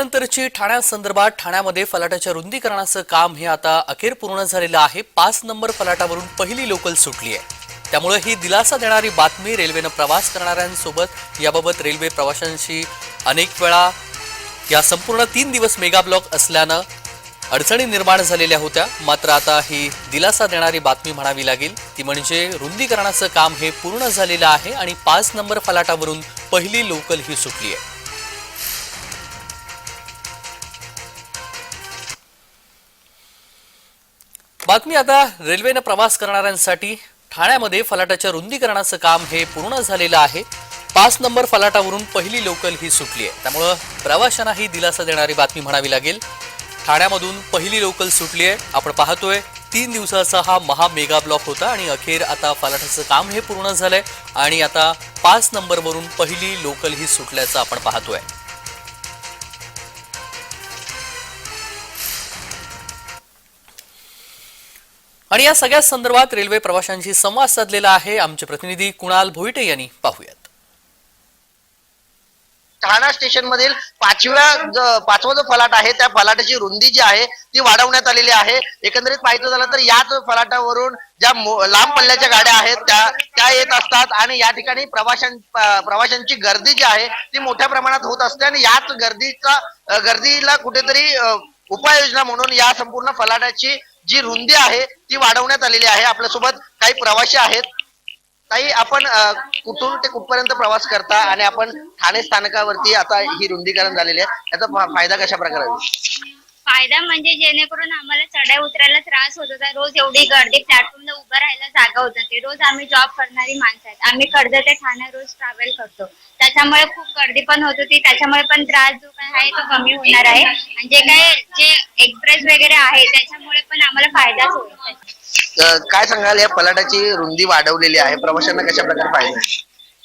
नंतरची ठाण्यासंदर्भात ठाण्यामध्ये फलाटाच्या रुंदीकरणाचं काम हे आता अखेर पूर्ण झालेलं आहे. पाच नंबर फलाटावरून पहिली लोकल सुटली आहे. त्यामुळे ही दिलासा देणारी बातमी रेल्वेनं प्रवास करणाऱ्यांसोबत याबाबत रेल्वे प्रवाशांशी अनेक वेळा या संपूर्ण तीन दिवस मेगा ब्लॉक असल्यानं अडचणी निर्माण झालेल्या होत्या. मात्र आता ही दिलासा देणारी बातमी म्हणावी लागेल. ती म्हणजे रुंदीकरणाचं काम हे पूर्ण झालेलं आहे आणि पाच नंबर फलाटावरून पहिली लोकल ही सुटली आहे. बातमी आता रेल्वेनं प्रवास करणाऱ्यांसाठी. ठाण्यामध्ये फलाटाच्या रुंदीकरणाचं काम हे पूर्ण झालेलं आहे. पाच नंबर फलाटावरून पहिली लोकल ही सुटली आहे. त्यामुळं प्रवाशांनाही दिलासा देणारी बातमी म्हणावी लागेल. ठाण्यामधून पहिली लोकल सुटली आहे. आपण पाहतोय तीन दिवसाचा हा महा मेगा ब्लॉक होता आणि अखेर आता फलाटाचं काम हे पूर्ण झालंय. आणि आता पाच नंबरवरून पहिली लोकल ही सुटल्याचं आपण पाहतोय. आणि या सगळ्या संदर्भात रेल्वे प्रवाशांशी संवाद साधलेला आहे आमचे प्रतिनिधी कुणाल भोईटे यांनी. पाहूयात. ठाणा स्टेशन मधील पाचव्या पाचवा जो फलाट आहे त्या फलाटाची रुंदी जी आहे ती वाढवण्यात आलेली आहे. एकंदरीत पाहिजे झालं तर याच फलाटावरून ज्या लांब पल्ल्याच्या गाड्या आहेत त्या त्या येत असतात आणि या ठिकाणी प्रवाशां प्रवाशांची गर्दी जी आहे ती मोठ्या प्रमाणात होत असते आणि याच गर्दीचा गर्दीला कुठेतरी उपाययोजना म्हणून या संपूर्ण फलाटाची जी रुंदी आहे ती वाढवण्यात आलेली आहे. आपल्यासोबत काही प्रवासी आहेत. ताई आपण कुठून ते कुठपर्यंत प्रवास करता आणि आपण ठाणे स्थानकावरती आता ही रुंदीकरण झालेली आहे? याचा फायदा कशा प्रकारे फायदा म्हणजे जेणेकरून आम्हाला चढाई उतरायला त्रास होत होता. रोज एवढी गर्दी प्लॅटफॉर्मला उभं राहायला जागा होत होती. रोज आम्ही जॉब करणारी माणसं आहेत. आम्ही कर्जत ते ठाणे रोज ट्रॅव्हल करतो. त्याच्यामुळे खूप गर्दी पण होत होती. त्याच्यामुळे पण त्रास जो काय आहे तो कमी होणार आहे. आणि जे काय जे एक्सप्रेस वगैरे आहे त्याच्यामुळे पण आम्हाला फायदाच होईल काय सांगाल? या फलाटाची रुंदी वाढवलेली आहे. प्रवाशांना कशा प्रकारे फायदा आहे?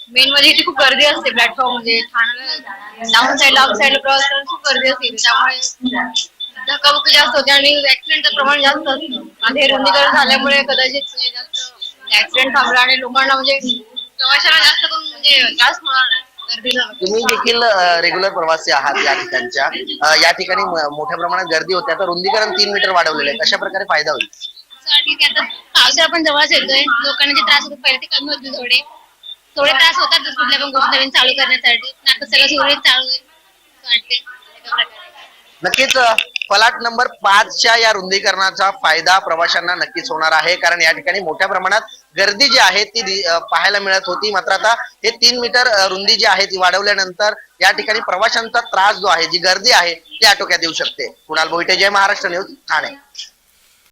मेन म्हणजे इथे खूप गर्दी असते प्लॅटफॉर्ममध्ये. ठाण्याला डाऊन साईडला अप साईडला प्रवास खूप गर्दी असते. त्यामुळे धक्काबुक्की जास्त होते आणि ऍक्सिडेंटचं प्रमाण जास्त असतं. आणि हे रुंदीकरण झाल्यामुळे कदाचित हे जास्त ऍक्सिडेंट थांबला आणि लोकांना म्हणजे प्रवाशाला जास्त करून म्हणजे त्रास होणार नाही. तुम्ही देखील रेग्युलर प्रवासी आहात या ठिकाणच्या. अ, या ठिकाणी म- मोठ्या प्रमाणात गर्दी होते. आता रुंदीकरण तीन मीटर वाढवलेलं आहे. कशा प्रकारे फायदा होईल? आता पावसाळा पण जवळच येतोय. लोकांना जे त्रास होतो पहिले ते कमी होते थोडे. थोडे त्रास होतात कुठल्या पण गोष्ट नवीन चालू करण्यासाठी. पण आता सगळं सुरळीत चालू होईल असं वाटते एका प्रकारे नक्कीच अ, फलाट नंबर पाचच्या या रुंदीकरणाचा फायदा प्रवाशांना नक्कीच होणार आहे. कारण या ठिकाणी मोठ्या प्रमाणात गर्दी जी आहे ती पाहायला मिळत होती. मात्र आता हे तीन मीटर रुंदी जी आहे ती वाढवल्यानंतर या ठिकाणी प्रवाशांचा त्रास जो आहे जी गर्दी आहे ती आटोक्यात येऊ शकते. कुणाल बोईटे जय महाराष्ट्र न्यूज ठाणे.